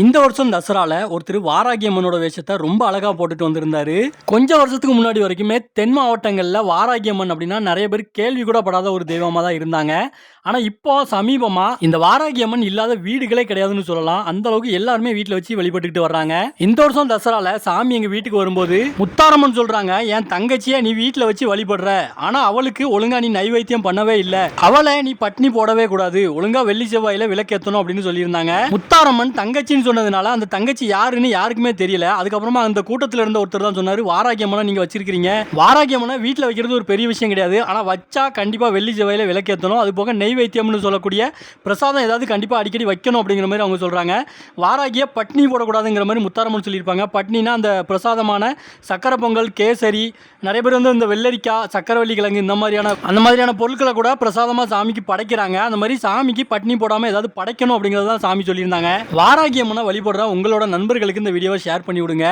இந்த வருஷம் தசரால ஒருத்தர் வாராகி அம்மனோட வேஷத்தை ரொம்ப அழகா போட்டுட்டு வந்திருந்தாரு. கொஞ்சம் வருஷத்துக்கு முன்னாடி வரைக்குமே தென் மாவட்டங்கள்ல வாராகி அம்மன் அப்படின்னா நிறைய பேர் கேள்வி கூட படாத ஒரு தெய்வமா தான் இருந்தாங்க. ஆனால் இப்போ சமீபமாக இந்த வாராகி அம்மன் இல்லாத வீடுகளே கிடையாதுன்னு சொல்லலாம். அந்த அளவுக்கு எல்லாருமே வீட்டில் வச்சு வழிபட்டுக்கிட்டு வர்றாங்க. இந்த வருஷம் தசரால சாமி எங்கள் வீட்டுக்கு வரும்போது முத்தாரம்மன் சொல்கிறாங்க என் தங்கச்சியை நீ வீட்டில் வச்சு வழிபடுற. ஆனால் அவளுக்கு ஒழுங்கா நீ நைவேத்தியம் பண்ணவே இல்லை. அவளை நீ பட்னி போடவே கூடாது. ஒழுங்கா வெள்ளி செவ்வாயில விளக்கேற்றணும் அப்படின்னு சொல்லியிருந்தாங்க. முத்தாரம்மன் தங்கச்சின்னு சொன்னதுனால அந்த தங்கச்சி யாருன்னு யாருக்குமே தெரியல. அதுக்கப்புறமா அந்த கூட்டத்தில் இருந்த ஒருத்தர் தான் சொன்னார் வாராகியம்மனை நீங்கள் வச்சிருக்கீங்க வாராகியம்மனை வீட்டில் வைக்கிறது ஒரு பெரிய விஷயம் கிடையாது. ஆனால் வச்சா கண்டிப்பாக வெள்ளி செவ்வாயில் விளக்கேற்றணும் அது போக நெய் வைத்தியம்னு சொல்லக்கூடிய பிரசாதம் ஏதாவது கண்டிப்பாக அடிக்கடி வைக்கணும் அப்படிங்கிற மாதிரி அவங்க சொல்கிறாங்க வாராகிய பட்னி போடக்கூடாதுங்கிற மாதிரி முத்தாரம்மன் சொல்லியிருப்பாங்க. பட்னினா அந்த பிரசாதமான சக்கரை பொங்கல் கேசரி நிறைய பேர் வந்து இந்த வெள்ளரிக்காய் சக்கரவள்ளி கிழங்கு இந்த மாதிரியான அந்த மாதிரியான பொருட்களை கூட பிரசாதமாக சாமிக்கு படைக்கிறாங்க. அந்த மாதிரி சாமிக்கு பட்னி போடாமல் ஏதாவது படைக்கணும் அப்படிங்கிறது தான் சாமி சொல்லியிருந்தாங்க. வாராகியம்னா வழிபடுற உங்களோட நண்பர்களுக்கு இந்த வீடியோவை ஷேர் பண்ணி விடுங்க